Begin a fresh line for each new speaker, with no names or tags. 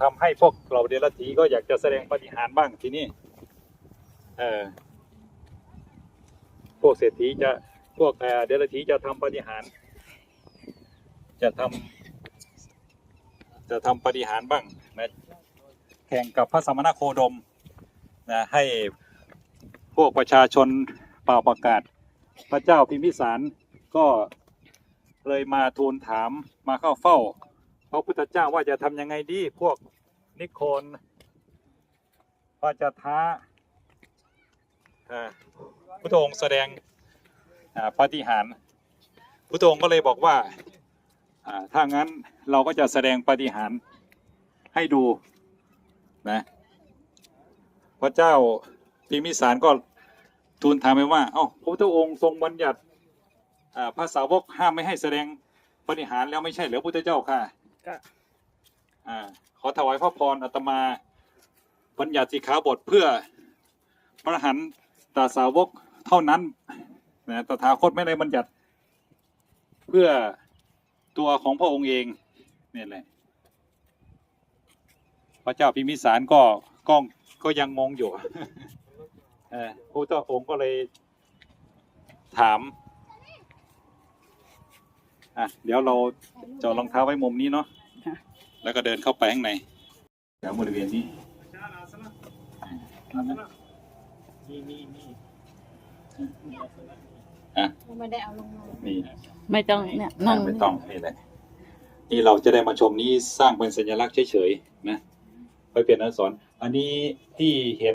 ทำให้พวกเราเดรัจฉีก็อยากจะแสดงปฏิหารบ้างทีนี้เออพวกเศรษฐีจะพวกเอ่เดรัจฉีจะทำปฏิหาร จะทำจะทำปฏิหารบ้างนะแข่งกับพระสมณโคดมนะให้พวกประชาชนเป่าประกาศ พระเจ้าพิมพิสารก็เลยมาทูลถามมาเข้าเฝ้า ระพุทธเจ้าว่าจะทำยังไงดี พวกนิโคนว่าจะท้าพุทธองค์แสดงปาฏิหาริย์พุทธองค์ก็เลยบอกว่าถ้างั้นเราก็จะแสดงปาฏิหาริย์ให้ดูนะพระเจ้าพิมิสารก็ทูลถามไปว่า เอ้าพระพุทธองค์ทรงบัญญัติอ่าพระสาวกห้ามไม่ให้แสดงปฏิหารแล้วไม่ใช่เหรือพุทธเจ้าค่ะ
ก็
อ่าขอถวายพระพรอาตมาบัญญัติสิกขาบทเพื่อพระหันตาสาวกเท่านั้นนะตถาคตไม่ได้บัญญัติเพื่อตัวของพระองค์เองเนี่ยแหละพระเจ้าพิมิสารก็ก็ก็ยังงงอยู่เออพระเจ้าองค์ก็เลยถามอะเดี๋ยวเราจอดรองเท้าไว้มุมนี้เนาะ
ค่ะ
แล้วก็เดินเข้าไปข้างในแถวบริเวณนี้อะ
ไม่ได้เอาลงมา
นี่นะ
ไม่ต้องเนี่ยนั่ง
ไม่ต้องนี่แหละนี่เราจะได้มาชมนี้สร้างเป็นสัญลักษณ์เฉยๆนะไปเป็นอนุสรณ์อันนี้ที่เห็น